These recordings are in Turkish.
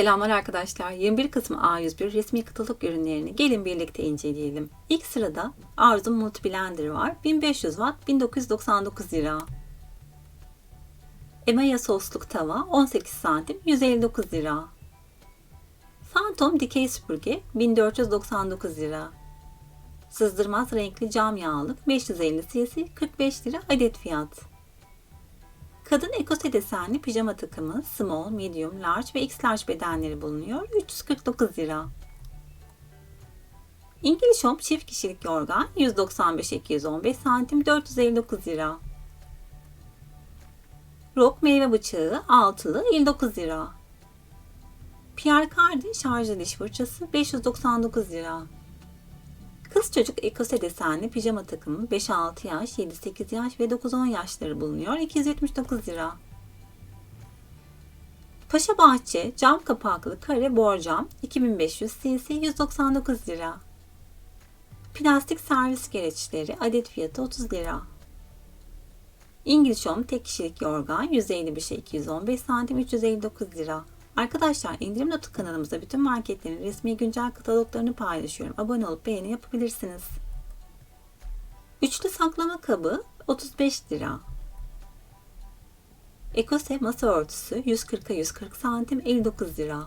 Selamlar arkadaşlar. 21 Kasım A101 resmi katalog ürünlerini gelin birlikte inceleyelim. İlk sırada Arzum Multi Blender var. 1500 Watt 1999 lira. Emaya sosluk tava 18 santim 159 lira. Phantom dikey süpürge 1499 lira. Sızdırmaz renkli cam yağlık 550 cc 45 lira adet fiyat. Kadın ekose desenli pijama takımı small, medium, large ve x large bedenleri bulunuyor. 349 lira. İngiliz Home çift kişilik yorgan 195-215 santim 459 lira. Rock meyve bıçağı altılı 59 lira. Pierre Cardin şarjlı diş fırçası 599 lira. Kız çocuk ekose desenli pijama takımı 5-6 yaş, 7-8 yaş ve 9-10 yaşları bulunuyor. 279 lira. Paşa Bahçe cam kapaklı kare borcam 2500 cc 199 lira. Plastik servis gereçleri adet fiyatı 30 lira. İngiliz Home tek kişilik yorgan 155'e 215 santim 359 lira. Arkadaşlar indirim notu kanalımızda bütün marketlerin resmi güncel kataloglarını paylaşıyorum. Abone olup beğeni yapabilirsiniz. Üçlü saklama kabı 35 lira. Ekose masa örtüsü 140'a 140 santim 59 lira.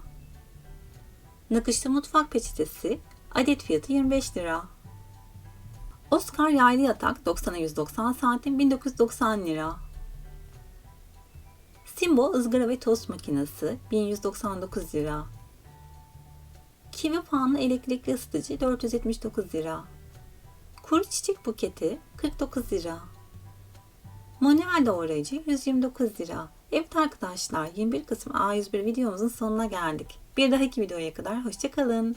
Nakışlı mutfak peçetesi adet fiyatı 25 lira. Oscar yaylı yatak 90'a 190 santim 1990 lira. Simbo ızgara ve tost makinesi 1199 lira. Kivi fanlı elektrikli ısıtıcı 479 lira. Kuru çiçek buketi 49 lira. Manuel doğrayıcı 129 lira. Evet arkadaşlar 21 Kasım A101 videomuzun sonuna geldik. Bir dahaki videoya kadar hoşçakalın.